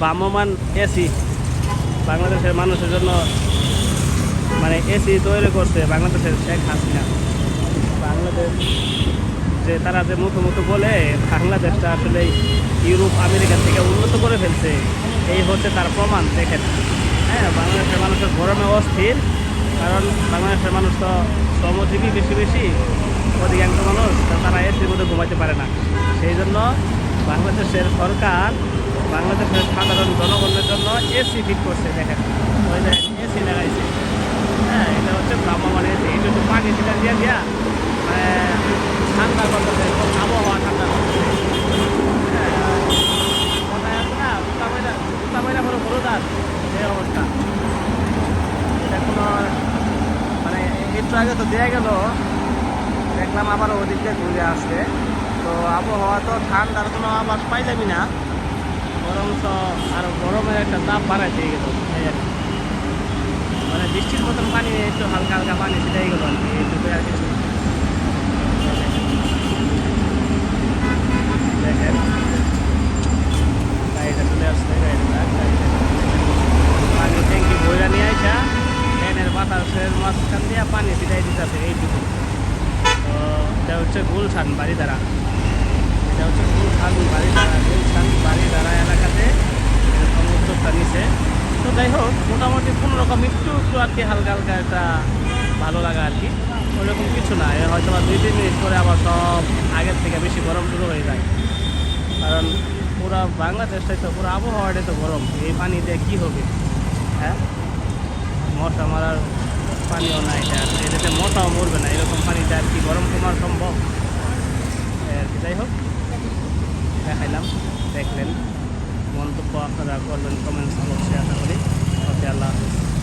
ভ্রাম্যমান এসি। বাংলাদেশের মানুষের জন্য মানে এসি তৈরি করছে বাংলাদেশের শেখ হাসিনা। বাংলাদেশ যে তারা যে মুখে মুখে বলে, বাংলাদেশটা আসলে ইউরোপ, আমেরিকা থেকে উন্নত করে ফেলছে, এই হচ্ছে তার প্রমাণ, দেখেন। হ্যাঁ বাংলাদেশের মানুষের গরমে অস্থির, কারণ বাংলাদেশের মানুষ তো শ্রমজীবী বেশি বেশি, অধিকাংশ মানুষ তারা এসির মধ্যে ঘুমাইতে পারে না। সেই জন্য বাংলাদেশের সরকার বাংলাদেশের সাধারণ জনগণের জন্য এসি ফিট করছে, দেখেন। ওই এসি লাগাইছে। হ্যাঁ এটা হচ্ছে ভ্রাম্যমান এসি এটা একটু পানি সেটা দিয়া দিয়া মানে ঠান্ডা করতেছে আবহাওয়া ঠান্ডা করতেছে। হ্যাঁ কথায় আছে না মাইরা উত্তা মাইরা কোনো হলুদ আর এই অবস্থা। এটা কোনো মানে একটু আগে তো দেওয়া গেল, দেখলাম আবার ওদিক ঘুরে আসছে। তো আবহাওয়া তো ঠান্ডার কোনো আবার পাইলামই না। বরং তো আরও গরমের একটা তাপ বাড়াই দিয়ে গেল। মানে বৃষ্টির মতন পানি, একটু হালকা হালকা পানি, সেটাই গেল আর কি এইটুকু আর কিছু পানি ট্যাঙ্কি বইরা নিয়ে আসা ফ্যানের বাতাসের মাঝখান দিয়ে পানি ছিটাই দিতেছে এইটুকু তো এটা হচ্ছে গুলশান বাড়িধারা এটা হচ্ছে গুলশান বাড়িধারা গুলশান বাড়িধারা এলাকাতে এরকম উদ্যোগটা নিছে তো যাই হোক মোটামুটি কোনো রকম, একটু একটু আর কি হালকা হালকা একটা ভালো লাগা আর কি। ওইরকম কিছু না হয়তো বা দুই, তিন মিনিট পরে আবার সব আগের থেকে বেশি গরম শুরু হয়ে যায়। কারণ পুরো বাংলাদেশটাই তো, পুরো আবহাওয়াটাই তো গরম, এই পানি দিয়ে কী হবে? হ্যাঁ? মশা মারার পানিও নাই এটাতে মশাও মরবে না, এরকম পানিতে আর কি গরম কমার সম্ভব? আর কি, যাই হোক, দেখাইলাম, দেখলেন। মন্তব্য আপনারা করবেন কমেন্টস অবশ্যই আশা করি। আল্লাহ হাফিজ